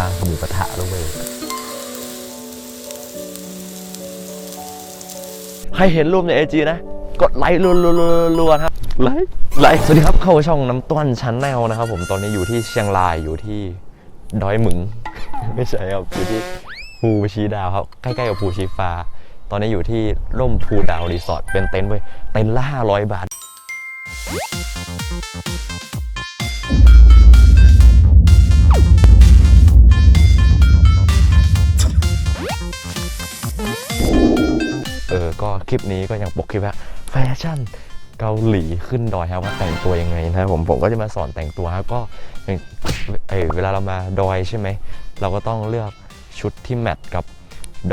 ร้านหมูกระทะแล้วเว้ยใครเห็นรูปในไอจีนะ กดไลค์รัวๆครับไลค์ไลค์สวัสดีครับเข้าช่องน้ำต้นชั้นแนวนะครับ ผมตอนนี้อยู่ที่เชียงรายอยู่ที่ดอยหมึง ไม่ใช่ครับอยู่ที่ภูชีดาวครับใกล้ๆกับภูชีฟ้า ตอนนี้อยู่ที่ร่มภูดาวรีสอร์ทเป็นเต็นท์เว้ยเต็นท์ละ500 บาท เออก็คลิปนี้ก็ยังปกคลิปว่าแฟชั่นเกาหลีขึ้นดอยครับว่าแต่งตัวยังไงนะครับผมผมก็จะมาสอนแต่งตัวครับก็เออเวลาเรามาดอยใช่ไหมเราก็ต้องเลือกชุดที่แมทกับ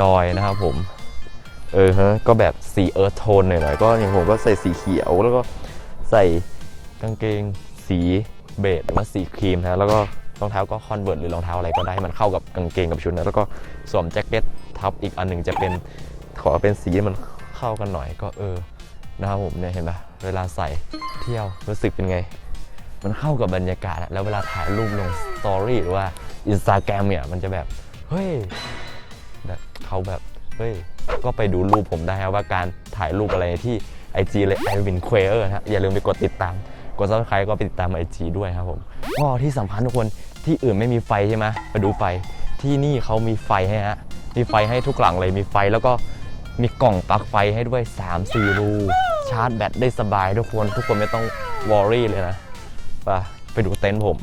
ดอยนะครับผมเออฮะก็แบบสีเอิร์ธโทนหน่อยๆก็อย่างผมก็ใส่สีเขียวแล้วก็ใส่กางเกงสีเบจหรือว่าสีครีมนะแล้วก็รองเท้าก็คอนเวิร์ตหรือรองเท้าอะไรก็ได้ให้มันเข้ากับกางเกงกับชุดนะแล้วก็สวมแจ็คเก็ตทับอีกอันหนึ่งจะเป็นขอเป็นสีที่มัน เข้ากันหน่อยก็เออนะครับผมเนี่ยเห็นปะเวลาใส่เที่ยวรู้สึกเป็นไง มันเข้ากับบรรยากาศอะแล้วเวลาถ่ายรูปลงสตอรี่หรือว่าอินสตาแกรมเนี่ยมันจะแบบ เฮ้ยแบบเขาแบบ เฮ้ย ก็ไปดูรูปผมได้ครับว่าการถ่ายรูปอะไรที่ IG เลยไอวินเควอร์นะฮะอย่าลืมไปกดติดตาม กดซับสไครต์ก็ไปติดตาม IG ด้วยครับผมก็ที่สำคัญทุกคนที่อื่นไม่มีไฟใช่ไหมไปดูไฟที่นี่เขามีไฟให้ฮะมีไฟให้ทุกหลังเลยมีไฟแล้วก็ มีกล่องปลั๊กไฟให้ด้วย 3-4 รู ชาร์จแบตได้สบายทุกคน ทุกคนไม่ต้องวอรี่เลยนะไปไปดูเต็นท์ผม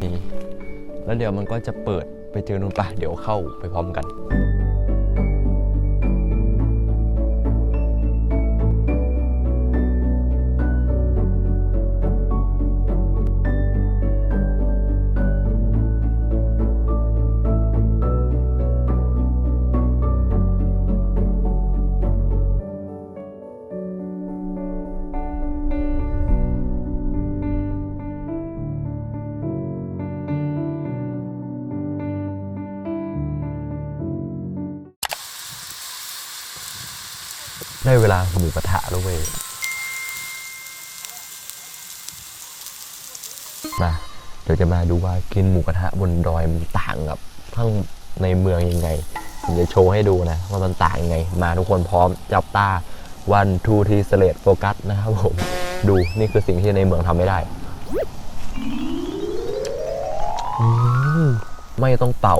นี่ แล้วเดี๋ยวมันก็จะเปิดไปเจอนู่นปะเดี๋ยวเข้าไปพร้อมกัน ได้เวลาหมูกระทะแล้วเว้ยมาเดี๋ยวจะมาดูว่ากินหมูกระทะบนดอยมันต่างกับทั้งในเมืองยังไงผมจะโชว์ให้ดูนะว่ามันต่างยังไง มาทุกคนพร้อมจับตาวันทูทีสเลตโฟกัสนะครับผมดูนี่คือสิ่งที่ในเมืองทำไม่ได้มไม่ต้องเป่า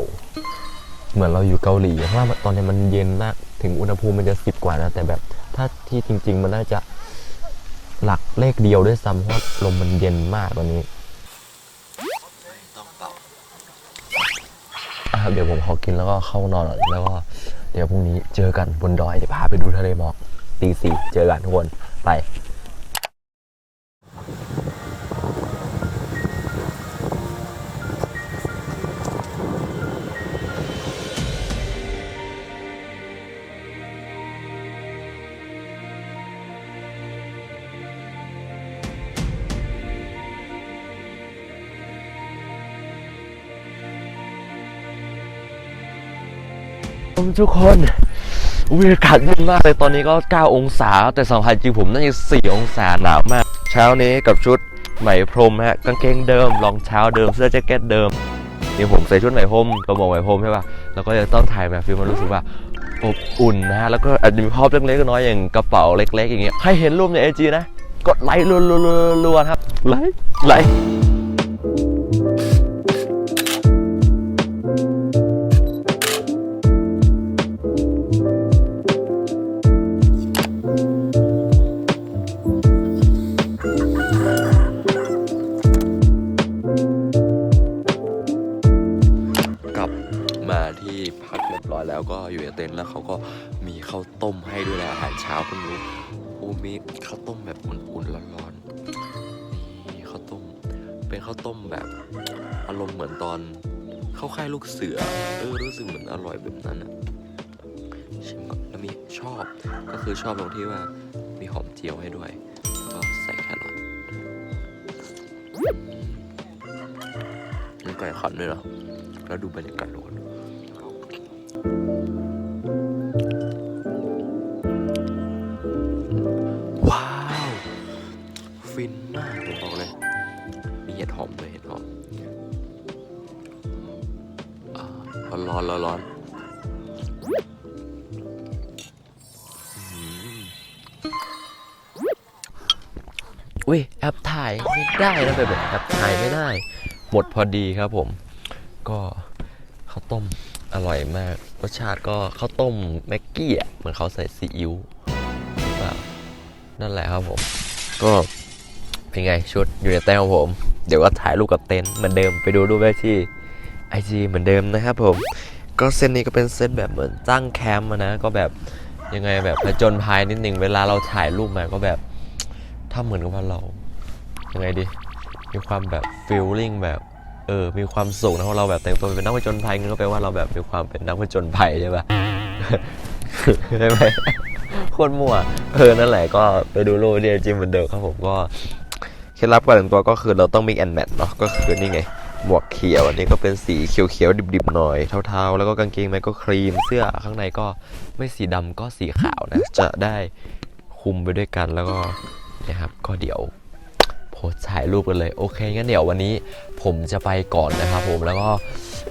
เหมือนเราอยู่เกาหลีเพราะว่าตอนนี้มันเย็นมาก ถึงอุณหภูมิมันจะสิบกว่านะแต่แบบถ้าที่จริง ๆ มันน่าจะหลักเลขเดียวด้วยซ้ำเพราะลมมันเย็นมากตอนนี้ต้องเป่าเดี๋ยวผมขอกินแล้วก็เข้านอนก่อนแล้วก็เดี๋ยวพรุ่งนี้เจอกันบนดอยเดี๋ยวพาไปดูทะเลหมอกตีสี่เจอกันทุกคนไป ทุกคนอุ๊ยอากาศเย็นมากเลยตอนนี้ก็ 9 องศา แต่สัมผัสจริงผมน่าจะ4องศาหนาวมาก เช้านี้กับชุดไหมพรมฮะกางเกงเดิมรองเท้าเดิมเสื้อแจ็คเก็ตเดิมนี่ผมใส่ชุดไหมพรมกระบอกไหมพรมใช่ป่ะแล้วก็จะต้องถ่ายแบบฟิลมันรู้สึกว่าอบอุ่นนะฮะแล้วก็อาจจะมีภาพเล็กๆน้อยอย่างกระเป๋าเล็ก ๆ อย่างเงี้ยใครเห็นรูปในไอจีนะ กดไลค์รัวๆๆครับไลค์ไลค์ เขาก็มีข้าวต้มให้ด้วยนะอาหารเช้าเพิ่งรู้โอ้มีข้าวต้มแบบอุ่นๆร้อนๆนี่ข้าวต้ม เป็นข้าวต้มแบบอารมณ์เหมือนตอนเข้าค่ายลูกเสือเออรู้สึกเหมือนอร่อยแบบนั้นอะชิมก่อนแล้วมีชอบก็คือชอบตรงที่ว่ามีหอมเจียวให้ด้วยแล้วก็ใส่แครอทมีไก่ขันด้วยเหรอแล้วดูบรรยากาศทุกคน อุ้ยแอปถ่ายไม่ได้นะแบบแอปถ่ายไม่ได้ หมดพอดีครับผม ก็ข้าวต้มอร่อยมาก รสชาติก็ข้าวต้มแม็กกี้อะเหมือนเขาใส่ซีอิ๊วหรือเปล่านั่นแหละครับผม ก็เป็นไงชุดอยู่ในเต้นของผม เดี๋ยวก็ถ่ายรูปกับเต็นท์เหมือนเดิมไปดูรูปได้ที่ไอจีเหมือนเดิมนะครับผม ก็เส้นนี้ก็เป็นเส้นแบบเหมือนตั้งแคมป์นะ ก็แบบยังไงแบบผจญภัยนิดนึงเวลาเราถ่ายรูปมาก็แบบ ถ้าเหมือนกับว่าเรายังไงดี มีความแบบฟีลลิ่งแบบเออ มีความสุขนะเพราะเราแบบแต่งตัวเป็นนักผจญภัยงั้นก็แปลว่าเราแบบมีความเป็นนักผจญภัยใช่ปะใช่ไหมโคตรมั่วเออนั่นแหละก็ไปดูรูปที่จิมเหมือนเดิมครับผมก็เคล็ดลับการแต่งตัวก็คือเราต้อง mix and match เนาะก็คือนี่ไงหมวกเขียวอันนี้ก็เป็นสีเขียวๆดิบๆหน่อยเทาๆ แล้วก็กางเกงในก็ครีมเสื้อข้างในก็ไม่สีดำก็สีขาวนะ จะได้คุมไปด้วยกันแล้วก็ นะครับ ก็เดี๋ยวโพสถ่ายรูปกันเลย โอเคงั้นเดี๋ยววันนี้ผมจะไปก่อนนะครับผมแล้วก็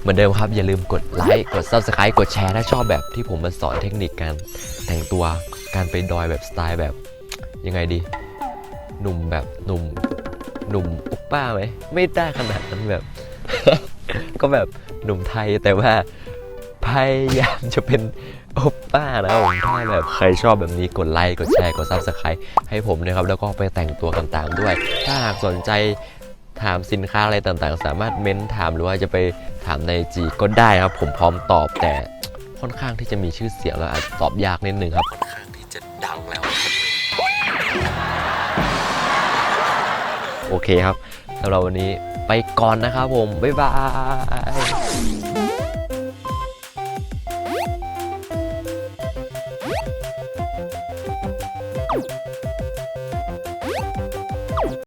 เหมือนเดิมครับ อย่าลืมกดไลค์กด Subscribe กดแชร์ถ้าชอบแบบที่ผมมาสอนเทคนิคการแต่งตัวการไปดอยแบบสไตล์แบบยังไงดี หนุ่มแบบหนุ่มหนุ่มอุปป้าไหมไม่ได้ขนาดนั้นแบบ ก็แบบหนุ่มไทยแต่ว่า พยายามจะเป็นโอป้านะผมถ้าแบบใครชอบแบบนี้กดไลค์กดแชร์กด Subscribe ให้ผมนะครับ แล้วก็ไปแต่งตัวต่างๆด้วย ถ้าหากสนใจถามสินค้าอะไรต่างๆ สามารถเม้นถามหรือว่าจะไปถามในจีก็ได้ครับ ผมพร้อมตอบแต่ค่อนข้างที่จะมีชื่อเสียงแล้วอาจตอบยากนิดนึงครับค่อนข้างที่จะดังแล้ว โอเคครับสำหรับวันนี้ไปก่อนนะครับผม บ๊ายบาย